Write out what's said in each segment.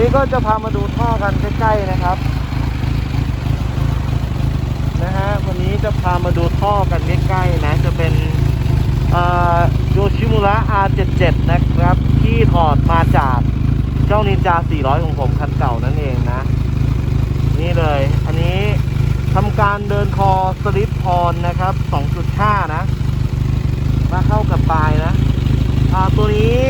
นี้ก็จะพามาดูท่อกันใกล้ๆนะครับ นะฮะวันนี้จะพามาดูท่อกันใกล้ๆนะ จะเป็นโยชิมุระ R77 นะครับ ที่ถอดมาจากเจ้านินจา 400 ของผมคันเก่านั่นเองนะ นี่เลย อันนี้ทำการเดินคอสลิปพรนะครับ 2.5 นะ มาเข้ากับปลายนะอ่าตัวนี้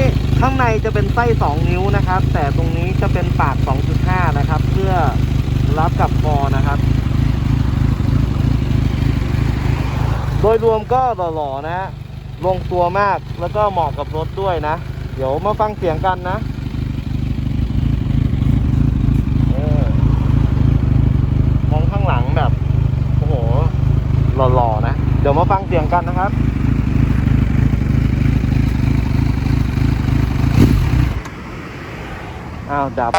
ข้างในจะเป็นไส้2นิ้วนะครับ แต่ตรงนี้จะเป็นปาก 2.5 นะครับ เพื่อรับกับคอนะครับ โดยรวมก็หล่อๆนะ ลงตัวมากแล้วก็เหมาะกับรถด้วยนะ เดี๋ยวมาฟังเสียงกันนะออมองข้างหลังแบบ โอ้โหหล่อๆนะ เดี๋ยวมาฟังเสียงกันนะครับาวดับ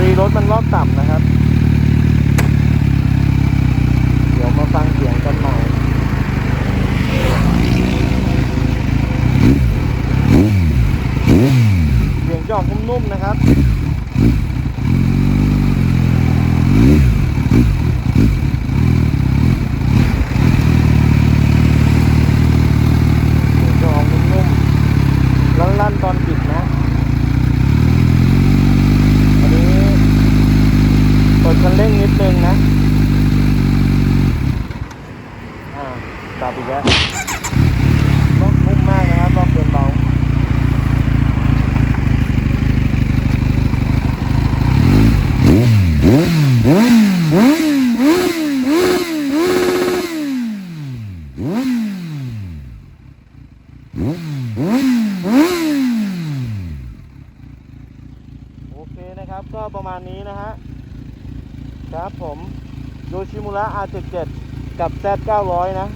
รีรถมันรอบต่ำนะครับ เดี๋ยวมาฟังเสียงกันใหม่เสียงจอกนุ่มๆนะครับ เสียงจอกนุ่มๆลั่นๆตอนปิดนะ อันนี้กดคันเร่งนิดนึงนะ อ่าตับอีกแล้วล็อกนุ่มมากนะครับล็อกเดินเบา โอเคนะครับก็ประมาณนี้นะฮะ ครับผมโยชิมุระ R77 กับ Z900 นะ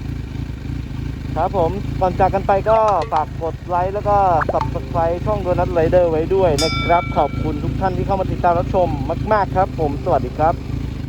ครับผมก่อนจากกันไปก็ฝากกดไลค์แล้วก็ subscribe ช่องโดนัทไรเดอร์ไว้ด้วยนะครับ ขอบคุณทุกท่านที่เข้ามาติดตามรับชมมาก ๆ ครับ ผมสวัสดีครับ